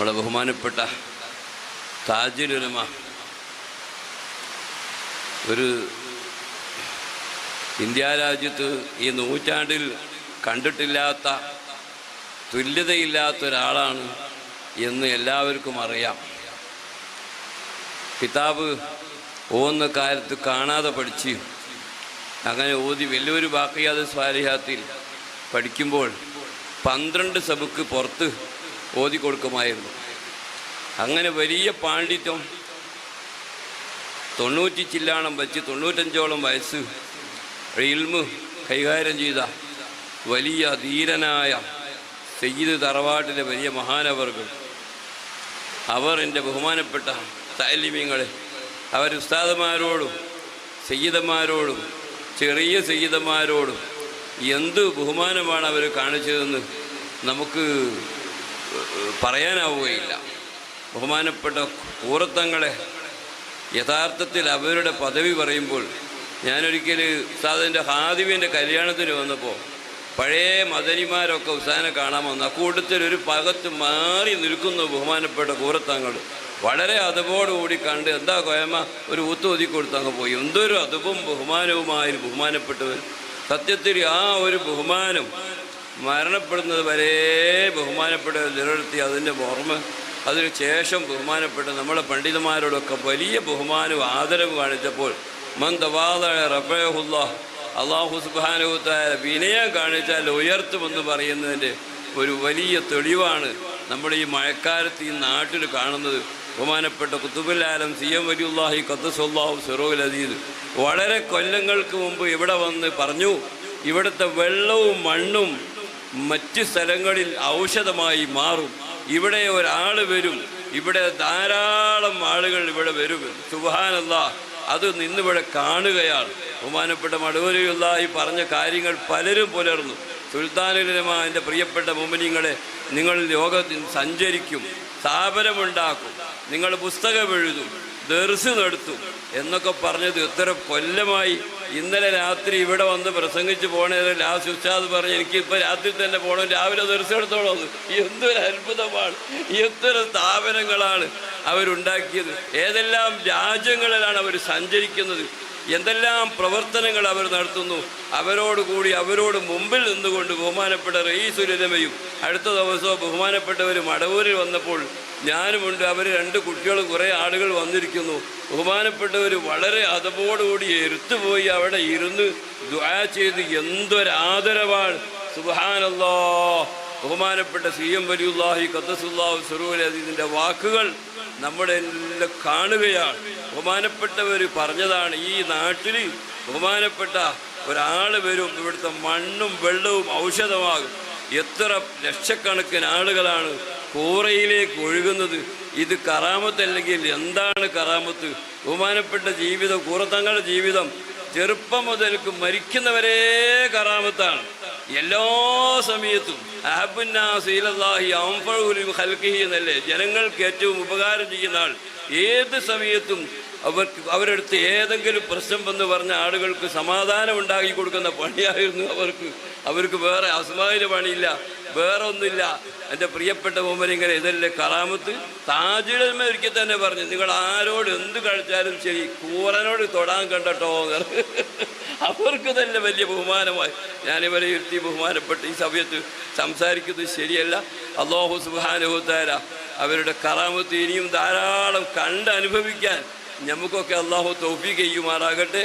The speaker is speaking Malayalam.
നമ്മുടെ ബഹുമാനപ്പെട്ട താജുലുലമ ഒരു ഇന്ത്യ രാജ്യത്ത് ഈ നൂറ്റാണ്ടിൽ കണ്ടിട്ടില്ലാത്ത തുല്യതയില്ലാത്ത ഒരാളാണ് എന്ന് എല്ലാവർക്കും അറിയാം. കിതാബ് ഓന്ന കാലത്ത് കാണാതെ പഠിച്ച് അങ്ങനെ ഓതി വലിയൊരു ബാക്കിയാത് സ്വാലിഹാത്തിൽ പഠിക്കുമ്പോൾ പന്ത്രണ്ട് സബുക്ക് പുറത്ത് ഓതി കൊടുക്കുമായിരുന്നു അങ്ങനെ വലിയ പാണ്ഡിത്യം തൊണ്ണൂറ്റി ചില്ലാണം വെച്ച് തൊണ്ണൂറ്റഞ്ചോളം വയസ്സ് ഇൽമ് കൈകാര്യം ചെയ്ത വലിയ ധീരനായ സയ്യിദ് തറവാട്ടിലെ വലിയ മഹാനവർകൾ അവർ എന്റെ ബഹുമാനപ്പെട്ട താലിമ്യങ്ങളെ അവർ ഉസ്താദന്മാരോടും സെയ്യിതന്മാരോടും ചെറിയ സെയ്യിതന്മാരോടും എന്ത് ബഹുമാനമാണ് അവർ കാണിച്ചതെന്ന് നമുക്ക് പറയാനാവുകയില്ല. ബഹുമാനപ്പെട്ട കൂറത്തങ്ങളെ യഥാർത്ഥത്തിൽ അവരുടെ പദവി പറയുമ്പോൾ ഞാനൊരിക്കൽ ഉസ്താദിന്റെ ഹാദിവിന്റെ കല്യാണത്തിന് വന്നപ്പോൾ പഴയ മദനിമാരൊക്കെ ഉസാനെ കാണാൻ വന്ന. അക്കൂട്ടത്തിൽ ഒരു പകത്ത് മാറി നിൽക്കുന്നു ബഹുമാനപ്പെട്ട കൂറത്തങ്ങൾ. വളരെ അതപോടുകൂടി കണ്ട് എന്താ കോയമ്മ ഒരു ഊത്ത് ഒതുക്കി കൊടുത്ത് അങ്ങ് പോയി. എന്തൊരു അതുപും ബഹുമാനവുമായി ബഹുമാനപ്പെട്ടവർ സത്യത്തിൽ ആ ഒരു ബഹുമാനം മരണപ്പെടുന്നത് വരെ ബഹുമാനപ്പെട്ട നിലനിർത്തി അതിന്റെ ഓർമ്മ. അതിനുശേഷം ബഹുമാനപ്പെട്ട നമ്മളെ പണ്ഡിതന്മാരോടൊക്കെ വലിയ ബഹുമാനവും ആദരവ് കാണിച്ചപ്പോൾ മന്ദവാദ റഫഹുല്ല അള്ളാഹു സുബാനുത്തായ വിനയം കാണിച്ചാൽ ഉയർത്തുമെന്ന് പറയുന്നതിന്റെ ഒരു വലിയ തെളിവാണ് നമ്മൾ ഈ മഴക്കാലത്ത് ഈ നാട്ടിൽ കാണുന്നത്. ബഹുമാനപ്പെട്ട കുത്തുബുല്ലാലം സി എം വലിയുല്ലാഹി കത്തുസുല്ലാഹു സിറോൽ അദീദ് വളരെ കൊല്ലങ്ങൾക്ക് മുമ്പ് ഇവിടെ വന്ന് പറഞ്ഞു ഇവിടുത്തെ വെള്ളവും മണ്ണും മറ്റ് സ്ഥലങ്ങളിൽ ഔഷധമായി മാറും. ഇവിടെ ഒരാൾ വരും. ഇവിടെ ധാരാളം ആളുകൾ ഇവിടെ വരും. സുബാനല്ല അത് നിന്നിവിടെ കാണുകയാണ്. ബഹുമാനപ്പെട്ട മടുവരയുള്ള ഈ പറഞ്ഞ കാര്യങ്ങൾ പലരും പുലർന്നു. സുൽത്താനുലമ എന്റെ പ്രിയപ്പെട്ട മുമ്പനിങ്ങളെ നിങ്ങൾ ലോകത്തിൽ സഞ്ചരിക്കും സ്ഥാപനമുണ്ടാക്കും. നിങ്ങൾ പുസ്തകം എഴുതും. ദർസ് നടത്തും എന്നൊക്കെ പറഞ്ഞത് ഇത്ര കൊല്ലമായി. ഇന്നലെ രാത്രി ഇവിടെ വന്ന് പ്രസംഗിച്ച് പോണേത് ലാസ്റ്റ് ഉസ്താദ് പറഞ്ഞ് എനിക്കിപ്പോൾ രാത്രി തന്നെ പോകണം രാവിലെ ദർശനം എടുത്തോളൂ. എന്തൊരു അത്ഭുതമാണ്. എത്ര സ്ഥാപനങ്ങളാണ് അവരുണ്ടാക്കിയത്. ഏതെല്ലാം രാജ്യങ്ങളിലാണ് അവർ സഞ്ചരിക്കുന്നത്. എന്തെല്ലാം പ്രവർത്തനങ്ങൾ അവർ നടത്തുന്നു. അവരോട് കൂടി അവരോട് മുമ്പിൽ നിന്നുകൊണ്ട് ബഹുമാനപ്പെട്ട റയീസുരമയും അടുത്ത ദിവസവും ബഹുമാനപ്പെട്ടവരും അടവൂരിൽ വന്നപ്പോൾ ഞാനുമുണ്ട്. അവർ രണ്ട് കുട്ടികൾ കുറേ ആളുകൾ വന്നിരിക്കുന്നു. ബഹുമാനപ്പെട്ടവർ വളരെ അതപോടുകൂടി എരുത്തുപോയി അവിടെ ഇരുന്ന് ദ്വാ ചെയ്ത് എന്തൊരാദരവാണ്. സുബാനല്ലോ ബഹുമാനപ്പെട്ട സി എം വലിയുല്ലാഹി കത്തസുല്ലാഹു സുറൂൽ അദീദിന്റെ വാക്കുകൾ നമ്മുടെ എല്ലാം കാണുകയാണ്. ബഹുമാനപ്പെട്ടവർ പറഞ്ഞതാണ് ഈ നാട്ടിൽ ബഹുമാനപ്പെട്ട ഒരാൾ വരും ഇവിടുത്തെ മണ്ണും വെള്ളവും ഔഷധമാകും. എത്ര ലക്ഷക്കണക്കിന് ആളുകളാണ് കൂറയിലേക്ക് ഒഴുകുന്നത് ഇത് കറാമത്തല്ലെങ്കിൽ എന്താണ് കറാമത്ത്? ബഹുമാനപ്പെട്ട ജീവിതം കൂറത്തങ്ങളുടെ ജീവിതം ചെറുപ്പം മുതൽക്ക് മരിക്കുന്നവരെ കറാമത്താണ്. എല്ലാ സമയത്തും അഹബുനാഹി ഹൽക്കി എന്നല്ലേ? ജനങ്ങൾക്ക് ഏറ്റവും ഉപകാരം ചെയ്യുന്ന ആൾ. ഏത് സമയത്തും അവർക്ക് അവരെടുത്ത് ഏതെങ്കിലും പ്രശ്നം വന്ന് പറഞ്ഞ ആളുകൾക്ക് സമാധാനം ഉണ്ടാക്കി കൊടുക്കുന്ന പണിയായിരുന്നു അവർക്ക്. അവർക്ക് വേറെ അസമാന പണിയില്ല. വേറെ ഒന്നുമില്ല എന്റെ പ്രിയപ്പെട്ട മോമനിങ്ങനെ ഇതല്ലേ കറാമത്ത് താജിടമ ഒരിക്കൽ തന്നെ പറഞ്ഞു നിങ്ങൾ ആരോട് എന്ത് കഴിച്ചാലും ശരി കൂറനോട് തൊടാൻ കണ്ടട്ടോ അവർക്ക് തന്നെ വലിയ ബഹുമാനമായി. ഞാനിവരെ ഇരുത്തി ബഹുമാനപ്പെട്ട് ഈ സമയത്ത് സംസാരിക്കുന്നത് ശരിയല്ല. അള്ളാഹു സുബാനുഭവത്താര അവരുടെ കറാമത്ത് ഇനിയും ധാരാളം കണ്ടനുഭവിക്കാൻ നമുക്കൊക്കെ അള്ളാഹു തോഫി ചെയ്യുമാറാകട്ടെ.